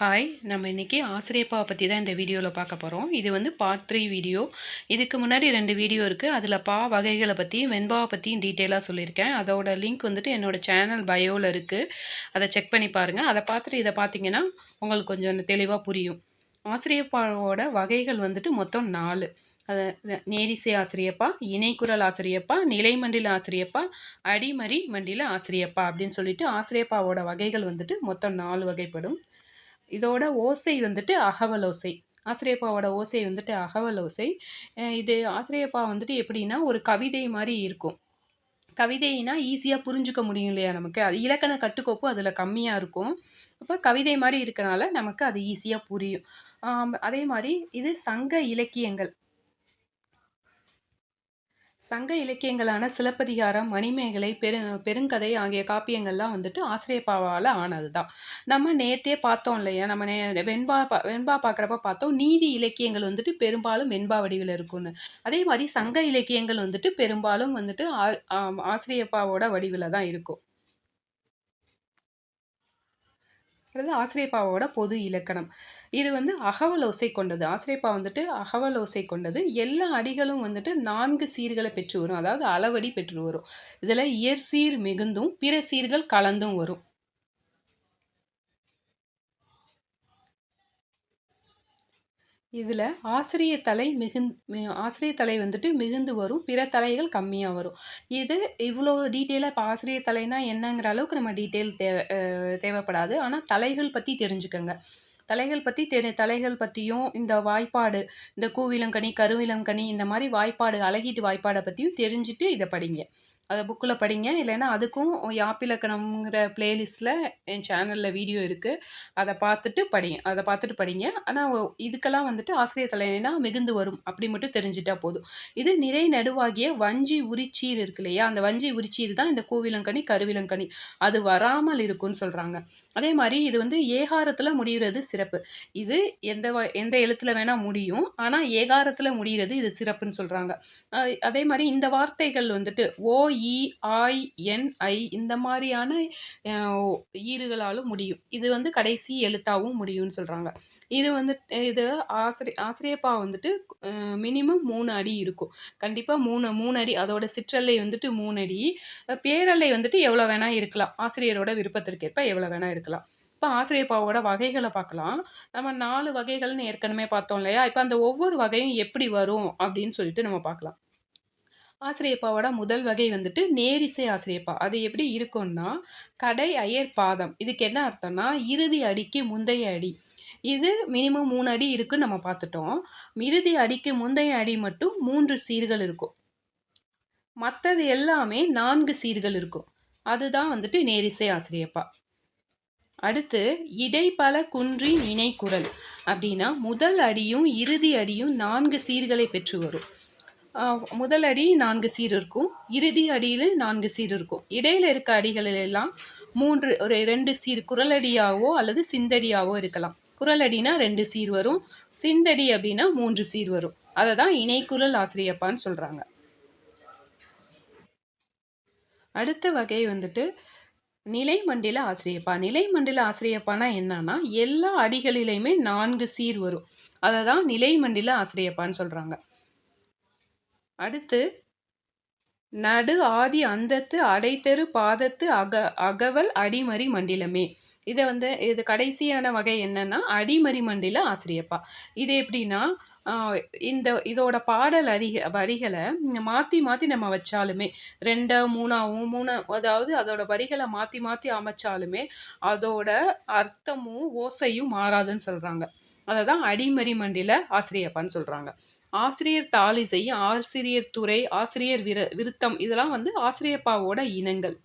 Hi நம்ம இன்றைக்கி ஆசிரியப்பாவை பற்றி தான் இந்த வீடியோவில் பார்க்க போகிறோம் இது வந்து பார்ட் த்ரீ வீடியோ இதுக்கு முன்னாடி ரெண்டு வீடியோ இருக்குது அதில் பா வகைகளை பற்றியும் வெண்பாவை பற்றியும் டீட்டெயிலாக சொல்லியிருக்கேன். அதோட லிங்க் வந்துட்டு என்னோடய சேனல் பயோவில் இருக்குது அதை செக் பண்ணி பாருங்கள் அதை பார்த்துட்டு இதை பார்த்தீங்கன்னா உங்களுக்கு கொஞ்சம் தெளிவாக புரியும். ஆசிரியப்பாவோட வகைகள் வந்துட்டு மொத்தம் நாலு. அது நேரிசை ஆசிரியப்பா இணைக்குரல் ஆசிரியப்பா நிலைமண்டில ஆசிரியப்பா அடிமறி மண்டில ஆசிரியப்பா அப்படின்னு சொல்லிட்டு ஆசிரியப்பாவோட வகைகள் வந்துட்டு மொத்தம் நாலு வகைப்படும். இதோட ஓசை வந்துட்டு அகவல் ஓசை ஆசிரியப்பாவோட ஓசை வந்துட்டு அகவல் ஓசை இது ஆசிரியப்பா வந்துட்டு எப்படின்னா ஒரு கவிதை மாதிரி இருக்கும். கவிதைனா ஈஸியாக புரிஞ்சுக்க முடியும் இல்லையா நமக்கு? அது இலக்கண கட்டுக்கோப்பு அதில் கம்மியாக இருக்கும். அப்போ கவிதை மாதிரி இருக்கனால நமக்கு அது ஈஸியாக புரியும். அதே மாதிரி இது சங்க இலக்கியங்கள். சங்க இலக்கியங்களான சிலப்பதிகாரம் மணிமேகலை பெரு பெருங்கதை ஆகிய காப்பியங்கள்லாம் வந்துட்டு ஆசிரியப்பாவால் ஆனது தான் நம்ம நேத்தே பார்த்தோம் இல்லையா? நம்ம நே வெண்பா பா வெண்பா பார்க்குறப்ப பார்த்தோம் நீதி இலக்கியங்கள் வந்துட்டு பெரும்பாலும் வெண்பா வடிவில் இருக்கும்னு. அதே மாதிரி சங்க இலக்கியங்கள் வந்துட்டு பெரும்பாலும் வந்துட்டு ஆசிரியப்பாவோட வடிவில் தான் இருக்கும். அடுத்தது ஆசிரியப்பாவோட பொது இலக்கணம். இது வந்து அகவலோசை கொண்டது. ஆசிரியப்பா வந்துட்டு அகவலோசை கொண்டது. எல்லா அடிகளும் வந்துட்டு நான்கு சீர்களை பெற்று வரும். அதாவது அளவடி பெற்று வரும். இதில் இயற்சீர் மிகுந்தும் பிற சீர்கள் கலந்தும் வரும். இதில் ஆசிரிய தலை மிகுந் ஆசிரிய தலை வந்துட்டு மிகுந்து வரும் பிற தலைகள் கம்மியாக வரும். இது இவ்வளோ டீட்டெயிலாக இப்போ ஆசிரிய தலைனா என்னங்கிற அளவுக்கு நம்ம டீட்டெயில் தேவை தேவைப்படாது. ஆனால் தலைகள் பற்றி தெரிஞ்சுக்கோங்க. தலைகள் பற்றி தெரி தலைகள் பற்றியும் இந்த வாய்ப்பாடு இந்த கூவிலங்கனி கருவிலங்கனி இந்த மாதிரி வாய்ப்பாடு அழகீட்டு வாய்ப்பாடை பற்றியும் தெரிஞ்சுட்டு இதை படிங்க. அதை புக்கில் படிங்க. இல்லைன்னா அதுக்கும் யாப்பிலக்கணம்ங்கிற பிளேலிஸ்ட்டில் என் சேனலில் வீடியோ இருக்குது அதை பார்த்துட்டு படிங்க. அதை பார்த்துட்டு படிங்க. ஆனால் இதுக்கெல்லாம் வந்துட்டு ஆசிரியர் தலைனா மிகுந்து வரும். அப்படி மட்டும் தெரிஞ்சிட்டா போதும். இது நிறை நடுவாகிய வஞ்சி உரிச்சீர் இருக்கு இல்லையா? அந்த வஞ்சி உரிச்சீர் தான் இந்த கோவிலங்கனி கருவிலங்கனி. அது வராமல் இருக்கும்னு சொல்கிறாங்க அதே மாதிரி இது வந்து ஏகாரத்தில் முடிகிறது சிறப்பு. இது எந்த எந்த எழுத்தில் வேணால் முடியும். ஆனால் ஏகாரத்தில் முடிகிறது இது சிறப்புன்னு சொல்கிறாங்க அதே மாதிரி இந்த வார்த்தைகள் வந்துட்டு ஓ இ ஆய் என் ஐ இந்த மாதிரியான ஈறுகளாலும் முடியும். இது வந்து கடைசி எழுத்தாகவும் முடியும்னு சொல்கிறாங்க இது வந்து இது ஆசிரி ஆசிரியப்பா வந்துட்டு மினிமம் மூணு அடி இருக்கும். கண்டிப்பாக மூணு மூணு அடி அதோட சிற்றல்லை வந்துட்டு மூணு அடி. பேரல்லை வந்துட்டு எவ்வளோ வேணால் இருக்கலாம். ஆசிரியரோட விருப்பத்திற்கேற்ப எவ்வளோ வேணால் இருக்கலாம். இப்போ ஆசிரியப்பாவோட வகைகளை பார்க்கலாம். நம்ம நாலு வகைகள்னு ஏற்கனவே பார்த்தோம் இல்லையா? இப்போ அந்த ஒவ்வொரு வகையும் எப்படி வரும் அப்படின்னு சொல்லிட்டு நம்ம பார்க்கலாம். ஆசிரியப்பாவோட முதல் வகை வந்துட்டு நேரிசை ஆசிரியப்பா. அது எப்படி இருக்கும்னா கடை அயர் பாதம். இதுக்கு என்ன அர்த்தம்னா இறுதி அடிக்கு முந்தைய அடி. இது மினிமம் மூணு அடி இருக்குன்னு நம்ம பார்த்துட்டோம். இறுதி அடிக்கு முந்தைய அடி மட்டும் மூன்று சீர்கள் இருக்கும். மற்றது எல்லாமே நான்கு சீர்கள் இருக்கும். அதுதான் வந்துட்டு நேரிசை ஆசிரியப்பா. அடுத்து இடைப்பல குன்றின் இணைக்குரல் அப்படின்னா முதல் அடியும் இறுதி அடியும் நான்கு சீர்களை பெற்று வரும். முதல் அடி நான்கு சீர் இருக்கும். இறுதி அடியில் நான்கு சீர் இருக்கும். இடையில் இருக்க அடிகளில் எல்லாம் மூன்று ஒரு ரெண்டு சீர் குரலடியாவோ அல்லது சிந்தடியாவோ இருக்கலாம். குரலடினா ரெண்டு சீர் வரும். சிந்தடி அப்படின்னா மூன்று சீர் வரும். அதை தான் இணைக்குரல் ஆசிரியப்பான்னு சொல்கிறாங்க அடுத்த வகை வந்துட்டு நிலைமண்டில ஆசிரியப்பா. நிலைமண்டில ஆசிரியப்பானா என்னன்னா எல்லா அடிகளிலையுமே நான்கு சீர் வரும். அதை தான் நிலைமண்டில ஆசிரியப்பான்னு சொல்கிறாங்க அடுத்து நடு ஆதி அந்தத்து அடைத்தெரு பாதத்து அக அகவல் அடிமறி மண்டிலமே. இதை வந்து இது கடைசியான வகை என்னன்னா அடிமறி மண்டில ஆசிரியப்பா. இது எப்படின்னா இந்த இதோட பாடல் அறிக வரிகளை மாற்றி மாற்றி நம்ம வச்சாலுமே ரெண்டா மூணாவும் மூணு அதாவது அதோட வரிகளை மாற்றி மாற்றி அமைச்சாலுமே அதோட அர்த்தமும் ஓசையும் மாறாதுன்னு சொல்கிறாங்க அதை தான் அடிமறி மண்டில ஆசிரியப்பான்னு சொல்கிறாங்க ஆசிரியர் தாளிசை ஆசிரியர் துறை ஆசிரியர் விர விருத்தம் இதெல்லாம் வந்து ஆசிரியப்பாவோட இனங்கள்.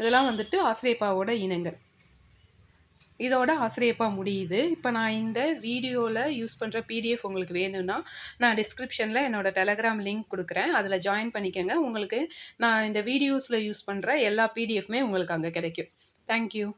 இதெல்லாம் வந்துட்டு ஆசிரியப்பாவோட இனங்கள். இதோட ஆசிரியப்பா முடியுது. இப்போ நான் இந்த வீடியோவில் யூஸ் பண்ணுற பிடிஎஃப் உங்களுக்கு வேணும்னா நான் டிஸ்கிரிப்ஷனில் என்னோடய டெலகிராம் லிங்க் கொடுக்குறேன். அதில் ஜாயின் பண்ணிக்கோங்க. உங்களுக்கு நான் இந்த வீடியோஸில் யூஸ் பண்ணுற எல்லா பிடிஎஃப்மே உங்களுக்கு அங்கே கிடைக்கும். தேங்க்யூ